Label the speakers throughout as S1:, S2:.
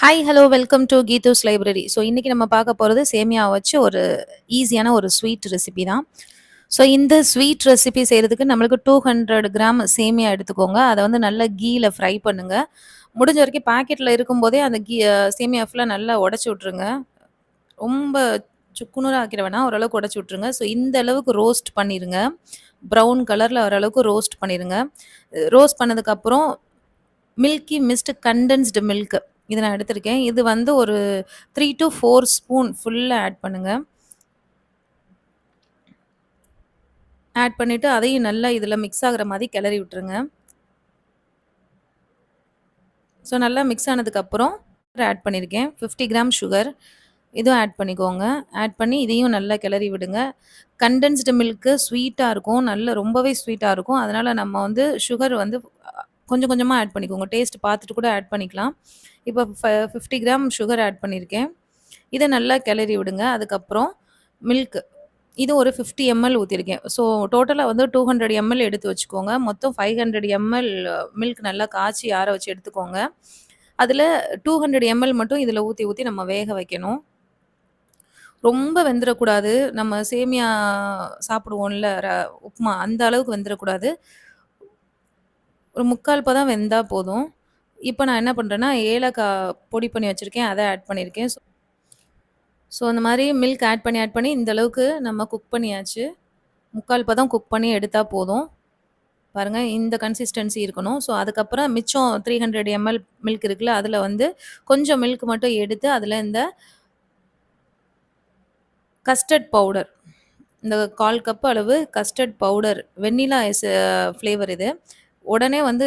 S1: Hi, hello welcome to Geethu's library. So இன்றைக்கி நம்ம பார்க்க போகிறது சேமியா வச்சு ஒரு ஈஸியான ஒரு ஸ்வீட் ரெசிபி தான். ஸோ இந்த ஸ்வீட் ரெசிபி செய்கிறதுக்கு நம்மளுக்கு 200 கிராம் சேமியா எடுத்துக்கோங்க. அதை வந்து நல்லா கீயில் ஃப்ரை பண்ணுங்கள் முடிஞ்ச வரைக்கும் பாக்கெட்டில் இருக்கும்போதே அந்த கீ சேமியா ஃபுல்லாக நல்லா உடச்சி விட்ருங்க ரொம்ப சுக்குநூறா ஆக்கிட வேணாம். ஓரளவுக்கு உடச்சி விட்ருங்க ஸோ இந்த அளவுக்கு ரோஸ்ட் பண்ணிடுங்க ப்ரௌன் கலரில் ஓரளவுக்கு ரோஸ்ட் பண்ணிடுங்க ரோஸ்ட் பண்ணதுக்கப்புறம் மில்கி மிஸ்ட் கண்டென்ஸ்டு மில்க் இதை நான் எடுத்திருக்கேன். இது வந்து ஒரு த்ரீ டூ ஃபோர் ஸ்பூன் ஃபுல்லாக ஆட் பண்ணுங்கள் ஆட் பண்ணிவிட்டு அதையும் நல்லா இதில் மிக்ஸ் ஆகுற மாதிரி கிளறி விட்டுருங்க. ஸோ நல்லா மிக்ஸ் ஆனதுக்கப்புறம் ஆட் பண்ணியிருக்கேன். 50 கிராம் சுகர் இதுவும் ஆட் பண்ணிக்கோங்க. ஆட் பண்ணி இதையும் நல்லா கிளறி விடுங்க. கண்டென்ஸ்டு மில்க்கு ஸ்வீட்டாக இருக்கும். நல்ல ரொம்பவே ஸ்வீட்டாக இருக்கும். அதனால் நம்ம வந்து சுகர் வந்து கொஞ்சம் கொஞ்சமாக ஆட் பண்ணிக்கோங்க. டேஸ்ட் பார்த்துட்டு கூட ஆட் பண்ணிக்கலாம். இப்போ ஃப 50 கிராம் சுகர் ஆட் பண்ணியிருக்கேன். இதை நல்லா கிளறி விடுங்க. அதுக்கப்புறம் மில்க் இது ஒரு 50 எம்எல் ஊற்றிருக்கேன் ஸோ டோட்டலாக வந்து 200 எம்எல் எடுத்து வச்சுக்கோங்க. மொத்தம் 500 எம்எல் மில்க் நல்லா காய்ச்சி ஆற வச்சு எடுத்துக்கோங்க. அதில் டூ ஹண்ட்ரட் எம்எல் மட்டும் இதில் ஊற்றி ஊற்றி நம்ம வேக வைக்கணும். ரொம்ப வெந்துடக்கூடாது நம்ம சேமியா சாப்பிடுவோம்ல ர உப்புமா அந்த அளவுக்கு வெந்துடக்கூடாது ஒரு 3/4 பதம் வெந்தால் போதும். இப்போ நான் என்ன பண்ணுறேன்னா ஏலக்காய் பொடி பண்ணி வச்சுருக்கேன் அதை ஆட் பண்ணியிருக்கேன். ஸோ ஸோ அந்த மாதிரி மில்க் ஆட் பண்ணி ஆட் பண்ணி இந்தளவுக்கு நம்ம குக் பண்ணியாச்சு. 3/4 பதம் குக் பண்ணி எடுத்தால் போதும். பாருங்கள் இந்த கன்சிஸ்டன்சி இருக்கணும். ஸோ அதுக்கப்புறம் மிச்சம் 300 எம்எல் மில்க் இருக்குல்ல, அதில் வந்து கொஞ்சம் மில்க் மட்டும் எடுத்து அதில் இந்த கஸ்டர்ட் பவுடர் இந்த 1/4 கப் அளவு கஸ்டர்ட் பவுடர் வெண்ணிலா எஸ் ஃப்ளேவர் இது. உடனே வந்து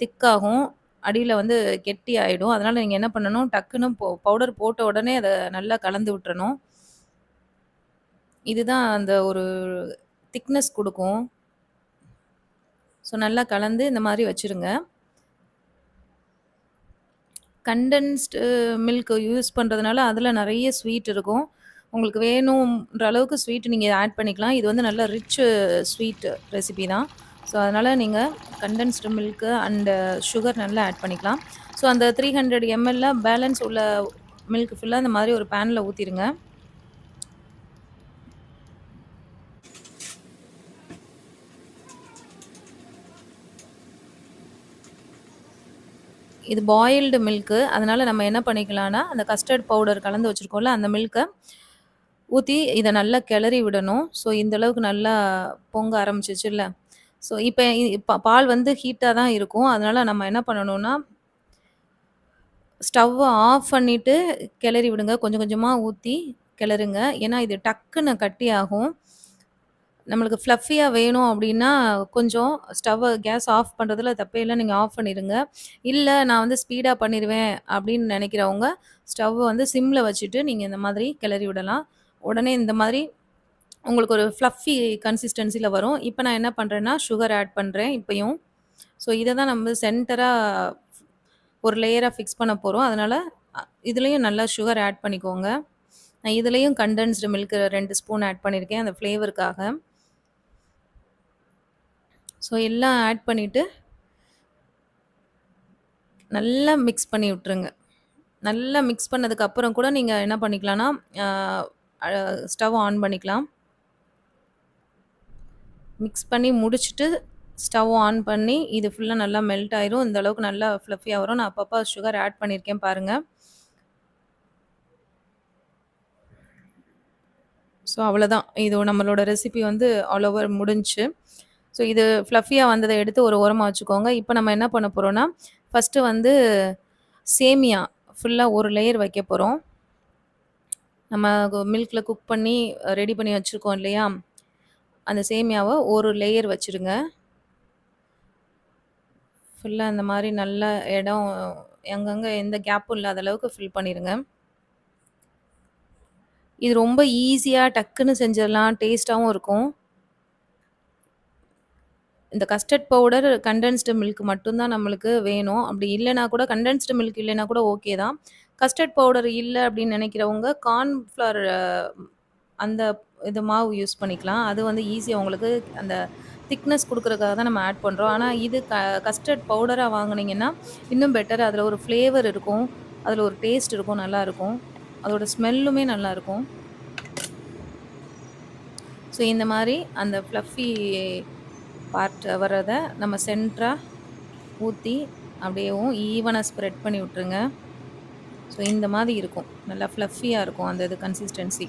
S1: திக்காகும் அடியில் வந்து கெட்டி ஆகிடும் அதனால் நீங்கள் என்ன பண்ணணும், டக்குன்னு போ பவுடர் போட்ட உடனே அதை நல்லா கலந்து விட்டுறணும். இதுதான் அந்த ஒரு திக்னஸ் கொடுக்கும் ஸோ நல்லா கலந்து இந்த மாதிரி வச்சுருங்க. கண்டென்ஸ்டு மில்க் யூஸ் பண்ணுறதுனால அதில் நிறைய ஸ்வீட் இருக்கும். உங்களுக்கு வேணுன்ற அளவுக்கு ஸ்வீட் நீங்கள் ஆட் பண்ணிக்கலாம். இது வந்து நல்ல ரிச் ஸ்வீட் ரெசிபி தான். ஸோ அதனால் நீங்கள் கண்டென்ஸ்டு மில்க்கு அண்டு சுகர் நல்லா ஆட் பண்ணிக்கலாம். ஸோ அந்த 300 எம்எல்ல பேலன்ஸ் உள்ள மில்க் ஃபுல்லாக இந்த மாதிரி ஒரு பேனில் ஊற்றிடுங்க இது பாயில்டு மில்க்கு. அதனால் நம்ம என்ன பண்ணிக்கலாம்னா, அந்த கஸ்டர்ட் பவுடர் கலந்து வச்சுருக்கோம்ல அந்த மில்க்கை ஊற்றி இதை நல்லா கிளறி விடணும். ஸோ இந்தளவுக்கு நல்லா பொங்க ஆரம்பிச்சிச்சுல்ல ஸோ இப்போ பால் வந்து ஹீட்டாக தான் இருக்கும். அதனால் நம்ம என்ன பண்ணணும்னா ஸ்டவ்வை ஆஃப் பண்ணிவிட்டு கிளறி விடுங்க. கொஞ்சம் கொஞ்சமாக ஊற்றி கிளறுங்க. ஏன்னா இது டக்குன்னு கட்டியாகும். நம்மளுக்கு ஃப்ளஃபியாக வேணும் அப்படின்னா கொஞ்சம் ஸ்டவ்வை கேஸ் ஆஃப் பண்ணுறதுல தப்பே இல்லை நீங்கள் ஆஃப் பண்ணிடுங்க இல்லை நான் வந்து ஸ்பீடாக பண்ணிடுவேன் அப்படின்னு நினைக்கிறவங்க ஸ்டவ் வந்து சிம்மில் வச்சுட்டு நீங்கள் இந்த மாதிரி கிளறி விடலாம். உடனே இந்த மாதிரி உங்களுக்கு ஒரு ஃப்ளஃபி கன்சிஸ்டன்சியில் வரும். இப்போ நான் என்ன பண்ணுறேன்னா சுகர் ஆட் பண்ணுறேன் இப்போயும் ஸோ இதை தான் நம்ம சென்டராக ஒரு லேயராக ஃபிக்ஸ் பண்ண போகிறோம் அதனால் இதுலேயும் நல்லா சுகர் ஆட் பண்ணிக்கோங்க. நான் இதுலேயும் கண்டென்ஸ்டு மில்க் ரெண்டு ஸ்பூன் ஆட் பண்ணியிருக்கேன். அந்த ஃப்ளேவருக்காக. ஸோ எல்லாம் ஆட் பண்ணிவிட்டு நல்லா மிக்ஸ் பண்ணி விட்டுருங்க. நல்லா மிக்ஸ் பண்ணதுக்கப்புறம் கூட நீங்கள் என்ன பண்ணிக்கலாம்னா, ஸ்டவ் ஆன் பண்ணிக்கலாம். மிக்ஸ் பண்ணி முடிச்சுட்டு, ஸ்டவ் ஆன் பண்ணி இது ஃபுல்லாக நல்லா மெல்ட் ஆயிரும். இந்த அளவுக்கு நல்லா ஃப்ளஃபியாக வரும். நான் அப்பப்போ சுகர் ஆட் பண்ணியிருக்கேன் பாருங்க. ஸோ அவ்வளோதான். இது நம்மளோட ரெசிபி வந்து ஆல் ஓவர் முடிஞ்சுச்சு. ஸோ இது ஃப்ளஃபியாக வந்ததை எடுத்து ஒரு உரமாக வச்சுக்கோங்க. இப்போ நம்ம என்ன பண்ண போகிறோன்னா ஃபர்ஸ்ட்டு வந்து சேமியா ஃபுல்லாக ஒரு லேயர் வைக்க போகிறோம் நம்ம மில்கில் குக் பண்ணி ரெடி பண்ணி வச்சுருக்கோம் இல்லையா? அந்த சேமியாவை ஒரு லேயர் வச்சுருங்க. ஃபுல்லாக இந்த மாதிரி நல்ல இடம் எங்கங்கே எந்த கேப்பும் இல்லாத அளவுக்கு ஃபில் பண்ணிடுங்க இது ரொம்ப ஈஸியாக டக்குன்னு செஞ்சிடலாம். டேஸ்ட்டாகவும் இருக்கும். இந்த கஸ்டர்ட் பவுடர், கண்டென்ஸ்டு மில்க் மட்டும்தான் நம்மளுக்கு வேணும். அப்படி இல்லைனா கூட கண்டென்ஸ்டு மில்க் இல்லைன்னா கூட ஓகே தான். கஸ்டர்ட் பவுடர் இல்லை அப்படின்னு நினைக்கிறவங்க கார்ன்ஃப்ளவர் அந்த இது மாவு யூஸ் பண்ணிக்கலாம். அது வந்து ஈஸியாக உங்களுக்கு அந்த திக்னஸ் கொடுக்குறதுக்காக தான் நம்ம ஆட் பண்ணுறோம் ஆனால் இது க கஸ்டர்ட் பவுடராக வாங்குனீங்கன்னா, இன்னும் பெட்டர். அதில் ஒரு ஃப்ளேவர் இருக்கும். அதில் ஒரு டேஸ்ட் இருக்கும். நல்லாயிருக்கும் அதோட ஸ்மெல்லுமே நல்லாயிருக்கும் ஸோ இந்த மாதிரி அந்த ஃப்ளஃபி பார்ட் வர்றதை நம்ம சென்டராக ஊற்றி அப்படியேவும் ஈவனாக ஸ்ப்ரெட் பண்ணி விட்ருங்க ஸோ இந்த மாதிரி இருக்கும். நல்லா ஃப்ளஃபியாக இருக்கும் அந்த இது கன்சிஸ்டன்சி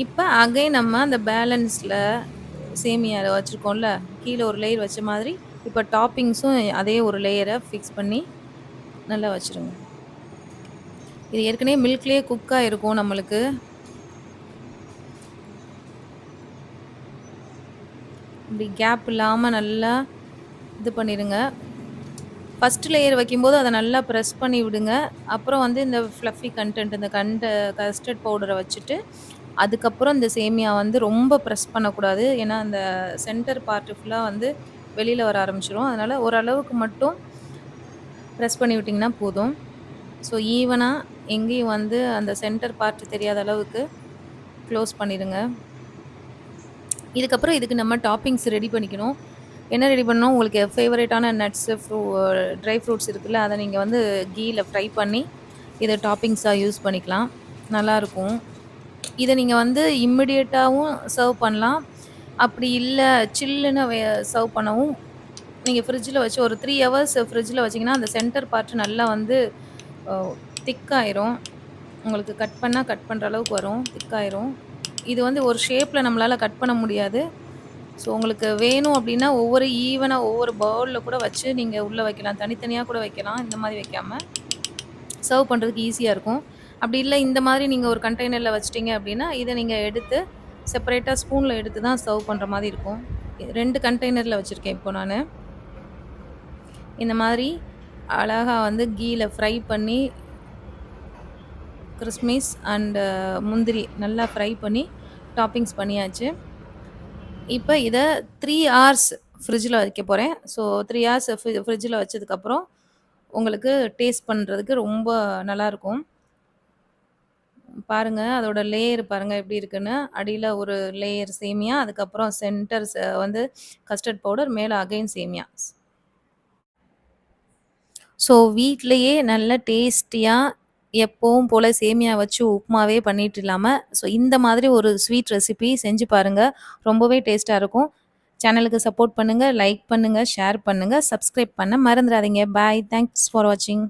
S1: இப்போ அகை நம்ம அந்த பேலன்ஸில் சேமியாவில் வச்சுருக்கோம்ல கீழே ஒரு லேயர் வச்ச மாதிரி இப்போ டாப்பிங்ஸும் அதே ஒரு லேயரை ஃபிக்ஸ் பண்ணி நல்லா வச்சுருங்க. இது ஏற்கனவே மில்க்லேயே குக்காக இருக்கும் நம்மளுக்கு. இப்படி கேப் இல்லாமல் நல்லா இது பண்ணிடுங்க ஃபஸ்ட் லேயர் வைக்கும்போது அதை நல்லா ப்ரெஸ் பண்ணி விடுங்க. அப்புறம் வந்து இந்த ஃப்ளஃபி கண்டென்ட் இந்த கண்ட கஸ்டர்ட் பவுடரை வச்சுட்டு அதுக்கப்புறம் இந்த சேமியா வந்து ரொம்ப ப்ரெஸ் பண்ணக்கூடாது. ஏன்னா அந்த சென்டர் பார்ட்டு ஃபுல்லாக வந்து வெளியில் வர ஆரம்பிச்சிடும் அதனால் ஓரளவுக்கு மட்டும் ப்ரெஸ் பண்ணி விட்டிங்கன்னா போதும். ஸோ ஈவனாக எங்கேயும் வந்து அந்த சென்டர் பார்ட் தெரியாத அளவுக்கு க்ளோஸ் பண்ணிடுங்க. இதுக்கப்புறம் இதுக்கு நம்ம டாப்பிங்ஸ் ரெடி பண்ணிக்கணும். என்ன ரெடி பண்ணணும்? உங்களுக்கு ஃபேவரேட்டான நட்ஸு ஃப்ரூ ட்ரை ஃப்ரூட்ஸ் இருக்குல்ல அதை நீங்கள் வந்து கீயில் ஃப்ரை பண்ணி இதை டாப்பிங்ஸாக யூஸ் பண்ணிக்கலாம். நல்லாயிருக்கும் இதை நீங்கள் வந்து இம்மிடியட்டாகவும் சர்வ் பண்ணலாம். அப்படி இல்லை சில்லுன்னு சர்வ் பண்ணவும் நீங்கள் ஃப்ரிட்ஜில் வச்சு ஒரு த்ரீ ஹவர்ஸ் ஃப்ரிட்ஜில் வச்சிங்கன்னா அந்த சென்டர் பார்ட் நல்லா வந்து திக்காயிரும் உங்களுக்கு கட் பண்ணால் கட் பண்ணுற அளவுக்கு வரும் திக்காயிரும் இது வந்து ஒரு ஷேப்பில் நம்மளால் கட் பண்ண முடியாது. ஸோ உங்களுக்கு வேணும் அப்படின்னா ஒவ்வொரு ஈவனாக ஒவ்வொரு பவுலில் கூட வச்சு நீங்கள் உள்ளே வைக்கலாம். தனித்தனியாக கூட வைக்கலாம். இந்த மாதிரி வைக்காமல் சர்வ் பண்ணுறதுக்கு ஈஸியாக இருக்கும். அப்படி இல்லை இந்த மாதிரி நீங்கள் ஒரு கண்டெய்னரில் வச்சிட்டிங்க அப்படின்னா இதை நீங்கள் எடுத்து செப்பரேட்டாக ஸ்பூனில் எடுத்து தான் சர்வ் பண்ணுற மாதிரி இருக்கும். ரெண்டு கண்டெய்னரில் வச்சுருக்கேன் இப்போ நான். இந்த மாதிரி அழகாக வந்து கீயில் ஃப்ரை பண்ணி கிறிஸ்மிஸ் அண்டு முந்திரி நல்லா ஃப்ரை பண்ணி டாப்பிங்ஸ் பண்ணியாச்சு. இப்போ இதை த்ரீ ஹார்ஸ் ஃப்ரிட்ஜில் வைக்க போகிறேன் ஸோ த்ரீ ஹார்ஸ் ஃப்ரி ஃப்ரிட்ஜில் வச்சதுக்கப்புறம் உங்களுக்கு டேஸ்ட் பண்ணுறதுக்கு ரொம்ப நல்லாயிருக்கும். பாருங்கள் அதோட லேயர் பாருங்கள் எப்படி இருக்குன்னு. அடியில் ஒரு லேயர் சேமியா அதுக்கப்புறம் சென்டர் வந்து கஸ்டர்ட் பவுடர் மேலே அகைன் சேமியா. ஸோ வீட்லேயே நல்ல டேஸ்டியாக எப்பவும் போல் சேமியா வச்சு உப்புமாவே பண்ணிட்டு இல்லாமல் ஸோ இந்த மாதிரி ஒரு ஸ்வீட் ரெசிபி செஞ்சு பாருங்கள் ரொம்பவே டேஸ்ட்டாக இருக்கும். சேனலுக்கு சப்போர்ட் பண்ணுங்கள் லைக் பண்ணுங்கள் ஷேர் பண்ணுங்கள் சப்ஸ்கிரைப் பண்ண மறந்துடாதீங்க. பாய் தேங்க்ஸ் ஃபார் வாட்சிங்